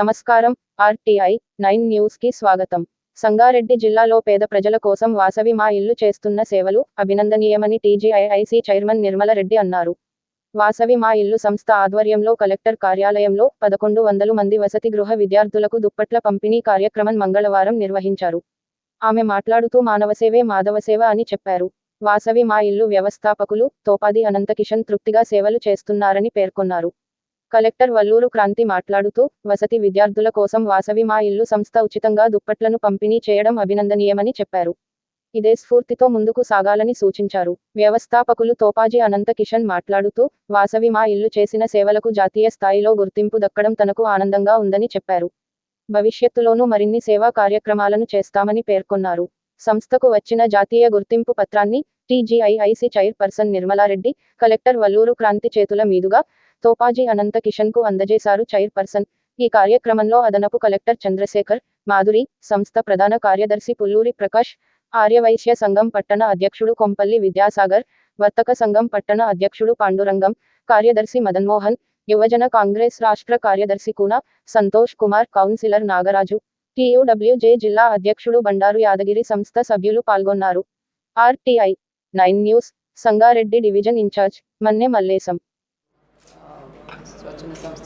నమస్కారం RTI nine న్యూస్కి స్వాగతం. సంగారెడ్డి జిల్లాలో పేద ప్రజల కోసం వాసవి మా ఇల్లు చేస్తున్న సేవలు అభినందనీయమని టీజీఐఐసి చైర్మన్ నిర్మల రెడ్డి అన్నారు. వాసవి మా ఇల్లు సంస్థ ఆధ్వర్యంలో కలెక్టర్ కార్యాలయంలో పదకొండు వందలు మంది వసతి గృహ విద్యార్థులకు దుప్పట్ల పంపిణీ కార్యక్రమం మంగళవారం నిర్వహించారు. ఆమె మాట్లాడుతూ మానవసేవే మాధవసేవ అని చెప్పారు. వాసవి మా ఇల్లు వ్యవస్థాపకులు తోపాది అనంతకిషన్ తృప్తిగా సేవలు చేస్తున్నారని పేర్కొన్నారు. కలెక్టర్ వల్లూరు క్రాంతి మాట్లాడుతూ వసతి విద్యార్థుల కోసం వాసవి మా ఇల్లు సంస్థ ఉచితంగా దుప్పట్లను పంపిణీ చేయడం అభినందనీయమని చెప్పారు. ఇదే స్ఫూర్తితో ముందుకు సాగాలని సూచించారు. వ్యవస్థాపకులు తోపాజీ అనంత కిషన్ మాట్లాడుతూ వాసవి మా ఇల్లు చేసిన సేవలకు జాతీయ స్థాయిలో గుర్తింపు దక్కడం తనకు ఆనందంగా ఉందని చెప్పారు. భవిష్యత్తులోనూ మరిన్ని సేవా కార్యక్రమాలను చేస్తామని పేర్కొన్నారు. సంస్థకు వచ్చిన జాతీయ గుర్తింపు పత్రాన్ని TGIIC chairperson Nirmala Reddy collector Valluru Kranthi చేతుల మీదుగా తోపాజీ అనంత కిషన్కు అందజేశారు చైర్పర్సన్. ఈ కార్యక్రమంలో అదనపు కలెక్టర్ చంద్రశేఖర్ మాధురి సంస్థ ప్రధాన కార్యదర్శి పుల్లూరి ప్రకాష్ ఆర్యవైశ్య సంఘం పట్టణ అధ్యక్షుడు కొంపల్లి విద్యాసాగర్ వర్తక సంఘం పట్టణ అధ్యక్షుడు పాండురంగం కార్యదర్శి మదన్మోహన్ యువజన కాంగ్రెస్ రాష్ట్ర కార్యదర్శి కూన సంతోష్ కుమార్ కౌన్సిలర్ నాగరాజు టీయూడబ్ల్యూజే జిల్లా అధ్యక్షుడు బండారు యాదగిరి సంస్థ సభ్యులు పాల్గొన్నారు. RTI nine news Sangareddy division incharge Manne Mallesham.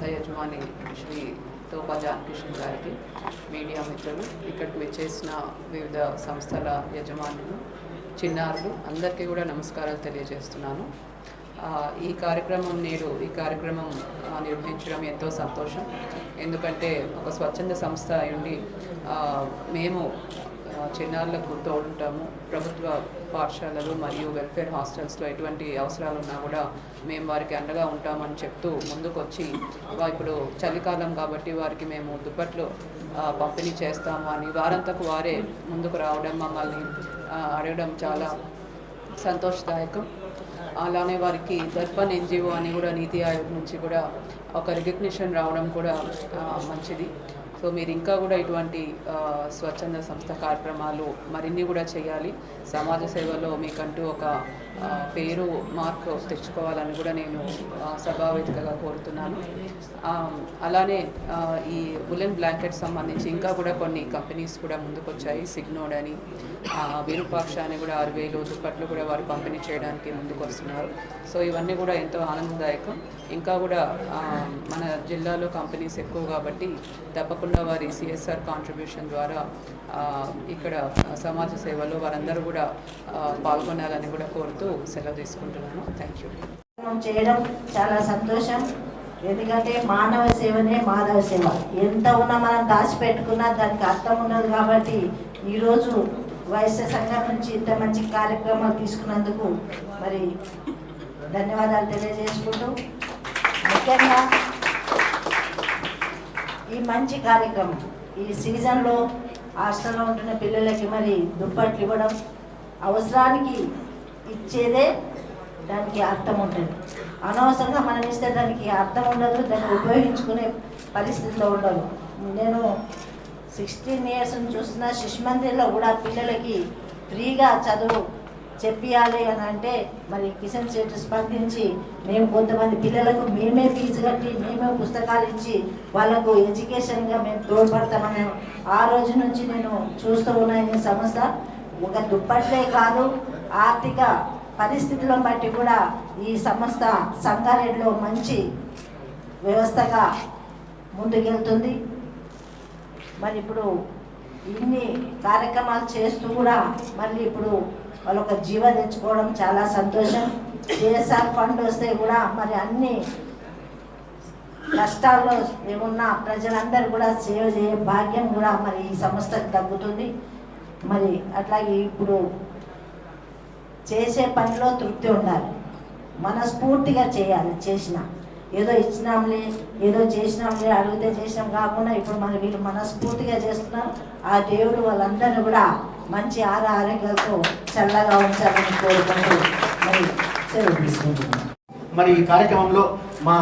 సంస్థ యజమాని శ్రీ తోపా జానకిషన్ గారికి మీడియా మిత్రులు ఇక్కడికి వచ్చేసిన వివిధ సంస్థల యజమానులు చిన్నారులు అందరికీ కూడా నమస్కారాలు తెలియజేస్తున్నాను. ఈ కార్యక్రమం నేడు ఈ కార్యక్రమం నిర్వహించడం ఎంతో సంతోషం. ఎందుకంటే ఒక స్వచ్ఛంద సంస్థ ఉండి మేము చిన్నారులకు తోడుంటాము ప్రభుత్వ పాఠశాలలు మరియు వెల్ఫేర్ హాస్టల్స్లో ఎటువంటి అవసరాలు ఉన్నా కూడా మేము వారికి అండగా ఉంటామని చెప్తూ ముందుకొచ్చి ఇప్పుడు చలికాలం కాబట్టి వారికి మేము దుప్పట్లు పంపిణీ చేస్తాము అని వారంతకు వారే ముందుకు రావడం మమ్మల్ని అడగడం చాలా సంతోషదాయకం. అలానే వారికి దర్పణ్ ఎన్జిఓ అని కూడా నీతి ఆయోగ్ నుంచి కూడా ఒక రికగ్నిషన్ రావడం కూడా మంచిది. సో మీరు ఇంకా కూడా ఇటువంటి స్వచ్ఛంద సంస్థ కార్యక్రమాలు మరిన్ని కూడా చేయాలి. సమాజ సేవలో మీకంటూ ఒక పేరు మార్క్ తెచ్చుకోవాలని కూడా నేను సభావేదికగా కోరుతున్నాను. అలానే ఈ ఉలెన్ బ్లాంకెట్ సంబంధించి ఇంకా కూడా కొన్ని కంపెనీస్ కూడా ముందుకొచ్చాయి. సిగ్నోడ్ అని విరూపాక్ష అని కూడా ఆరు వేలు దుప్పట్లు కూడా వారు పంపిణీ చేయడానికి ముందుకు వస్తున్నారు సో ఇవన్నీ కూడా ఎంతో ఆనందదాయకం. ఇంకా కూడా మన జిల్లాలో కంపెనీస్ ఎక్కువ కాబట్టి తప్పకుండా వారి సిఎస్ఆర్ కాంట్రిబ్యూషన్ ద్వారా ఇక్కడ సమాజ సేవలో వారందరూ కూడా పాల్గొనాలని కూడా కోరుతూ సెలవు తీసుకుంటున్నాను. థ్యాంక్ యూ చేయడం చాలా సంతోషం. ఎందుకంటే మానవ సేవనే మాధవ సేవ. ఎంత ఉన్నా మనం దాచిపెట్టుకున్నా దానికి అర్థం ఉండదు కాబట్టి ఈరోజు వైశ్య సంఘం నుంచి ఇంత మంచి కార్యక్రమాలు తీసుకున్నందుకు మరి ధన్యవాదాలు తెలియజేసుకుంటూ ముఖ్యంగా ఈ మంచి కార్యక్రమం ఈ సీజన్లో హాస్టల్లో ఉంటున్న పిల్లలకి మరి దుప్పట్లు ఇవ్వడం అవసరానికి ఇచ్చేదే దానికి అర్థం ఉంటుంది అనవసరంగా మనం ఇస్తే దానికి అర్థం ఉండదు దాన్ని ఉపయోగించుకునే పరిస్థితిలో ఉండదు. నేను సిక్స్టీన్ ఇయర్స్ చూస్తున్న శిశు మందిర్లో కూడా పిల్లలకి ఫ్రీగా చదువు చెప్పియాలి అని అంటే మరి కిషన్ శెట్టి స్పందించి మేము కొంతమంది పిల్లలకు మేమే ఫీజు కట్టి మేమే పుస్తకాలు ఇచ్చి వాళ్ళకు ఎడ్యుకేషన్గా మేము తోడ్పడతామని ఆ రోజు నుంచి నేను చూస్తూ ఉన్న ఈ సంస్థ. ఒక దుప్పట్లే కాదు ఆర్థిక పరిస్థితులను బట్టి కూడా ఈ సంస్థ సంగారెడ్డిలో మంచి వ్యవస్థగా ముందుకెళ్తుంది. మరి ఇప్పుడు ఇన్ని కార్యక్రమాలు చేస్తూ కూడా మళ్ళీ ఇప్పుడు వాళ్ళు ఒక జీవ తెచ్చుకోవడం చాలా సంతోషం. సిఎస్ఆర్ ఫండ్ వస్తే కూడా మరి అన్ని కష్టాల్లో ఏమున్న ప్రజలందరూ కూడా సేవ చేయ భాగ్యం కూడా మరి ఈ సంస్థకు తగ్గుతుంది మరి అట్లాగే ఇప్పుడు చేసే పనిలో తృప్తి ఉండాలి. మనస్ఫూర్తిగా చేయాలి చేసిన. ఏదో ఇచ్చినాంలే ఏదో చేసినాంలే అడిగితే చేసినాం కాకుండా ఇప్పుడు మనం వీళ్ళు మనస్ఫూర్తిగా చేస్తున్నాం ఆ దేవుడు వాళ్ళందరినీ కూడా మంచి ఆర ఆరోగ్యాలతో చల్లగా ఉంచాలని కోరుకుంటూ మరి సెలవు మరి ఈ కార్యక్రమంలో మా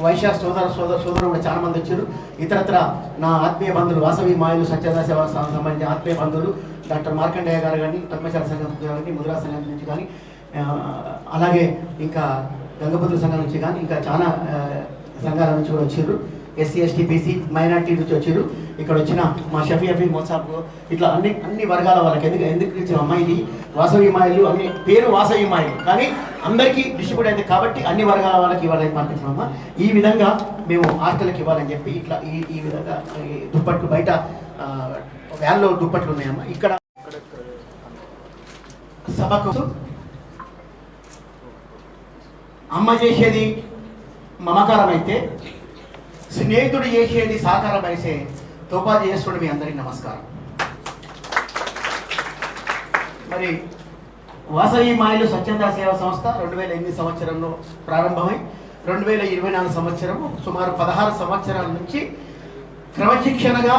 వైశ్య సోదర సోదర సోదరులు కూడా చాలా మంది వచ్చారు. ఇతరత్ర నా ఆత్మీయ బంధువులు వాసవి మాయలు సత్యదా సేవా సంఘం సంబంధించిన ఆత్మీయ బంధువులు డాక్టర్ మార్కండేయ గారు కానీ పద్మశాల సంఘం కానీ ముద్రా సంఘం నుంచి కానీ అలాగే ఇంకా గంగపతుల సంఘం నుంచి కానీ ఇంకా చాలా సంఘాల నుంచి కూడా వచ్చారు ఎస్సీ ఎస్టీ బీసీ మైనార్టీ నుంచి వచ్చారు ఇక్కడ వచ్చిన మా షఫీ అఫీ మోసాబ్ ఇట్లా అన్ని అన్ని వర్గాల వాళ్ళకి ఎందుకు ఎందుకు ఇచ్చిన అమ్మాయిది వాసవి మాయలు అన్ని పేరు వాసవి మాయలు కానీ అందరికీ డిస్ట్రిబ్యూట్ అయింది కాబట్టి అన్ని వర్గాల వాళ్ళకి ఇవ్వాలని పంపించినమ్మా ఈ విధంగా మేము హాస్టల్కి ఇవ్వాలని చెప్పి ఇట్లా ఈ ఈ విధంగా ఈ దుప్పట్లు బయట వ్యాన్లో దుప్పట్లు ఉన్నాయమ్మా. ఇక్కడ సభకు అమ్మ చేసేది మమకారం అయితే స్నేహితుడు చేసేది సాకారం అయితే తోపా చేసుకుని మీ అందరికీ నమస్కారం. మరి వాసవి మాయలు స్వచ్ఛంద సేవా సంస్థ రెండు వేల ఎనిమిది సంవత్సరంలో ప్రారంభమై రెండు వేల ఇరవై నాలుగు సంవత్సరము సుమారు పదహారు సంవత్సరాల నుంచి క్రమశిక్షణగా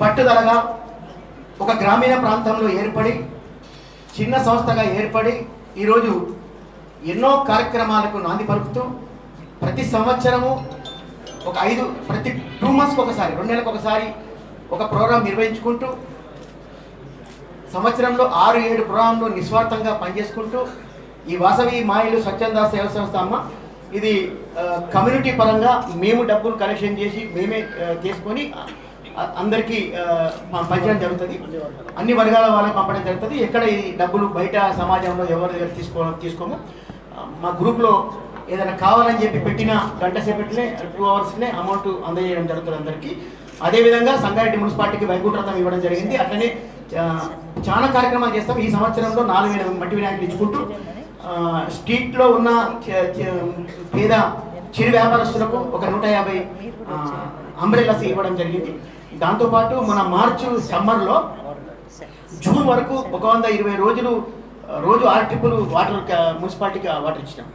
పట్టుదలగా ఒక గ్రామీణ ప్రాంతంలో ఏర్పడి చిన్న సంస్థగా ఏర్పడి ఈరోజు ఎన్నో కార్యక్రమాలకు నాంది పలుకుతూ ప్రతి సంవత్సరము ఒక ఐదు ప్రతి టూ మంత్స్కి ఒకసారి రెండు నెలలకు ఒకసారి ఒక ప్రోగ్రాం నిర్వహించుకుంటూ సంవత్సరంలో ఆరు ఏడు ప్రోగ్రాంలు నిస్వార్థంగా పనిచేసుకుంటూ ఈ వాసవి మాయలు స్వచ్ఛంద సేవ సంస్థ అమ్మ ఇది కమ్యూనిటీ పరంగా మేము డబ్బులు కలెక్షన్ చేసి మేమే చేసుకొని అందరికీ ఆ, పంచడం జరుగుతుంది. అన్ని వర్గాల వాళ్ళకి పంపడం జరుగుతుంది. ఎక్కడ ఈ డబ్బులు బయట సమాజంలో ఎవరి దగ్గర తీసుకో తీసుకోము. మా గ్రూప్లో ఏదైనా కావాలని చెప్పి పెట్టిన గంట సేపట్లే టూ అవర్స్నే అమౌంట్ అందజేయడం జరుగుతుంది అందరికీ. అదేవిధంగా సంగారెడ్డి మున్సిపాలిటీకి వైకుంఠరథం ఇవ్వడం జరిగింది. అట్లనే చాలా కార్యక్రమాలు చేస్తాం. ఈ సంవత్సరంలో నాలుగు వేల మట్టి వినాయకులు ఇచ్చుకుంటూ స్ట్రీట్లో ఉన్న పేద చిరు వ్యాపారస్తులకు ఒక నూట యాభై అంబ్రెల్లాస్ ఇవ్వడం జరిగింది. దాంతోపాటు మన మార్చు సమ్మర్లో జూన్ వరకు ఒక వంద ఇరవై రోజులు రోజు ఆరు ట్రిప్పులు వాటర్ మున్సిపాలిటీకి వాటర్ ఇచ్చినాం.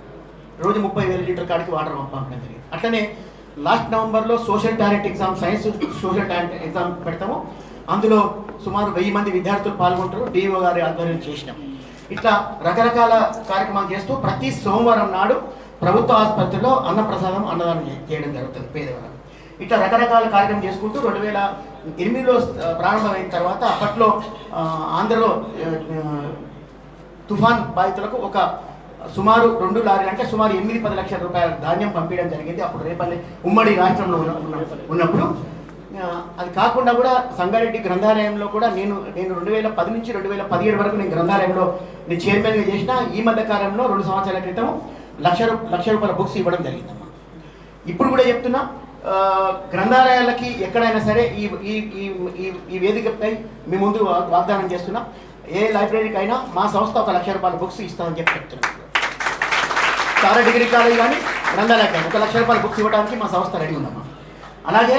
రోజు ముప్పై వేల లీటర్ కాడికి వాటర్ పంపడం జరిగింది. అట్లనే లాస్ట్ నవంబర్లో social talent exam science social talent exam పెడతాము. అందులో సుమారు వెయ్యి మంది విద్యార్థులు పాల్గొంటారు డిఓ గారి ఆధ్వర్యం చేసినాం. ఇట్లా రకరకాల కార్యక్రమాలు చేస్తూ ప్రతి సోమవారం నాడు ప్రభుత్వ ఆసుపత్రిలో అన్నప్రసాదం అన్నదానం చేయడం జరుగుతుంది పేదవారు ఇట్లా రకరకాల కార్యక్రమం చేసుకుంటూ రెండు వేల ఎనిమిదిలో ప్రారంభమైన తర్వాత అప్పట్లో ఆంధ్రలో తుఫాన్ బాధితులకు ఒక సుమారు రెండు లారీలు అంటే సుమారు ఎనిమిది పది లక్షల రూపాయల ధాన్యం పంపించడం జరిగింది. అప్పుడు రేపల్లి ఉమ్మడి రాష్ట్రంలో ఉన్నప్పుడు అది కాకుండా కూడా సంగారెడ్డి గ్రంథాలయంలో కూడా నేను నేను రెండు వేల పది నుంచి రెండు వేల పదిహేడు వరకు నేను గ్రంథాలయంలో నేను చైర్మన్గా చేసిన ఈ మధ్య కాలంలో రెండు సంవత్సరాల క్రితం లక్ష రూ- లక్ష రూపాయల బుక్స్ ఇవ్వడం జరిగిందమ్మా. ఇప్పుడు కూడా చెప్తున్నా గ్రంథాలయాలకి ఎక్కడైనా సరే ఈ ఈ ఈ వేదికపై మీ ముందు వాగ్దానం చేస్తున్నాం. ఏ లైబ్రరీకి అయినా మా సంస్థ ఒక లక్ష రూపాయల బుక్స్ ఇస్తామని చెప్పి చెప్తున్నాం. చాలా డిగ్రీ కాలేజ్ కానీ గ్రంథాలయం కానీ ఒక లక్ష రూపాయల బుక్స్ ఇవ్వడానికి మా సంస్థ రెడీ ఉందమ్మా. అలాగే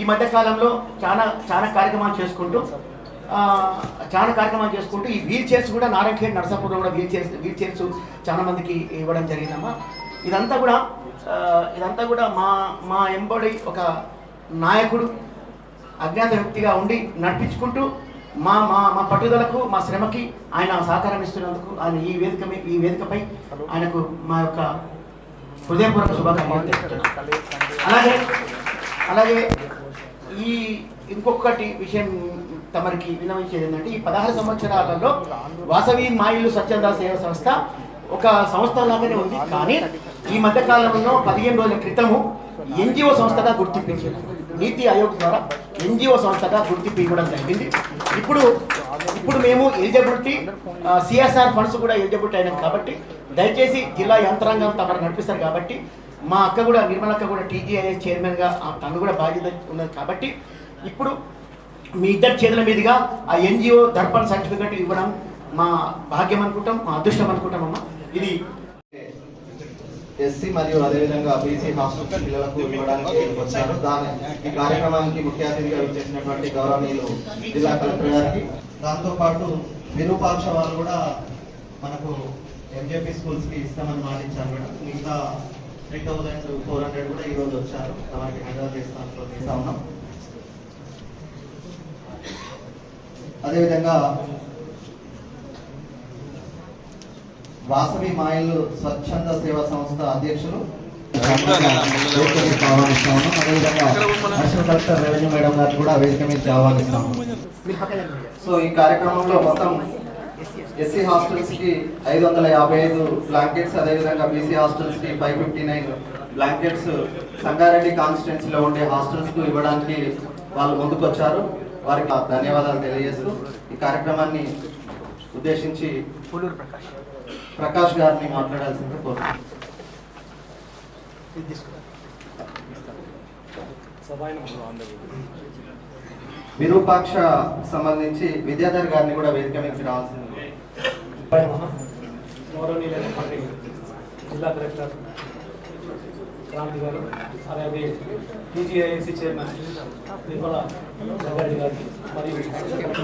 ఈ మధ్య కాలంలో చాలా చాలా కార్యక్రమాలు చేసుకుంటూ చాలా కార్యక్రమాలు చేసుకుంటూ ఈ వీల్ చైర్స్ కూడా నారాయణ నరసాపూర్లో కూడా వీల్ చైర్స్ వీల్ చైర్స్ చాలా మందికి ఇవ్వడం జరిగిందమ్మా. ఇదంతా కూడా ఇదంతా కూడా మా మా ఎంబడి ఒక నాయకుడు అజ్ఞాత వ్యక్తిగా ఉండి నడిపించుకుంటూ మా మా మా పట్టుదలకు మా శ్రమకి ఆయన సహకారం ఇస్తున్నందుకు ఆయన ఈ వేదిక ఈ వేదికపై ఆయనకు మా యొక్క హృదయపూర్వక శుభాకాంక్షలు. అలాగే అలాగే ఈ ఇంకొకటి విషయం తమరికి వినవించేది ఏంటంటే ఈ పదహారు సంవత్సరాలలో వాసవి మాయిలు స్వచ్ఛంద సేవ సంస్థ ఒక సంస్థ లాగానే ఉంది. కానీ ఈ మధ్య కాలంలో పదిహేను రోజుల క్రితము ఎన్జిఓ సంస్థగా గుర్తింపించారు. నీతి ఆయోగ్ ద్వారా ఎన్జిఓ సంస్థగా గుర్తింపు ఇవ్వడం జరిగింది. ఇప్పుడు ఇప్పుడు మేము ఎలిజిబిలిటీ సిఎస్ఆర్ ఫండ్స్ కూడా ఎలిజిబిలిటీ అయినాం కాబట్టి దయచేసి జిల్లా యంత్రాంగం తమరు నడిపిస్తారు కాబట్టి మా అక్క కూడా నిర్మల అక్క కూడా టీజీఐఎస్ చైర్మన్గా ఆ తను కూడా బాధ్యత ఉన్నది కాబట్టి ఇప్పుడు మీ ఇద్దరి చేతుల మీదుగా ఆ ఎన్జిఓ దర్పణ్ సర్టిఫికెట్ ఇవ్వడం మా భాగ్యం అనుకుంటాం మా అదృష్టం అనుకుంటాం అమ్మా. ఇది ఎస్సీ మరియు అదేవిధంగా బీసీ హాస్టల్ పిల్లలకు ఇవ్వడానికి వచ్చారు. దాని ఈ కార్యక్రమానికి ముఖ్య అతిథిగా చేసినటువంటి గౌరవనీయులు జిల్లా కలెక్టర్ గారికి. దాంతో పాటు విరూపాక్ష వాళ్ళు కూడా మనకు ఎంజేపీ స్కూల్స్కి ఇస్తామని మాటించారు మేడం. మిగతా త్రీ థౌజండ్ ఫోర్ హండ్రెడ్ కూడా ఈ రోజు వచ్చారు. వారికి హైదరాబాద్ చేస్తాను చేస్తా ఉన్నాం. అదేవిధంగా వాసవి మాయలు స్వచ్ఛంద సేవా సంస్థ అధ్యక్షులు ఆహ్వానిస్తాము అదేవిధంగా కలెక్టర్ రెవెన్యూ మేడం గారు కూడా వేదిక మీద ఆహ్వానిస్తాము సో ఈ కార్యక్రమంలో మొత్తం ఎస్సీ హాస్టల్స్కి ఐదు వందల యాభై ఐదు బ్లాంకెట్స్ అదేవిధంగా BC హాస్టల్స్కి five fifty nine blankets Sangareddy కాన్స్టిట్యున్సీలో ఉండే హాస్టల్స్కు ఇవ్వడానికి వాళ్ళు ముందుకొచ్చారు వారికి ధన్యవాదాలు తెలియజేస్తూ ఈ కార్యక్రమాన్ని ఉద్దేశించి ప్రకాష్ గారిని మాట్లాడాల్సింది కోరుతున్నాను. విరూపాక్ష సంబంధించి విద్యాధర్ గారిని కూడా వేదిక మీద రావాల్సింది జిల్లా కలెక్టర్ క్రాంతి గారు అలాగే టీజీఐఎస్సీ చైర్మన్ నిర్మల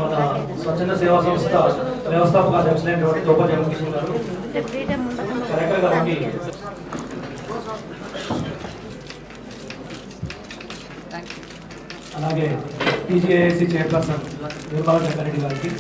మన స్వచ్ఛంద సేవా సంస్థ వ్యవస్థాపక అధ్యక్షులైనటువంటి దోప జగన్కిషన్ గారు కలెక్టర్ గారికి థ్యాంక్ యూ అలాగే టీజీఐఎస్సీ చైర్పర్సన్ నిర్మల జగారెడ్డి గారికి.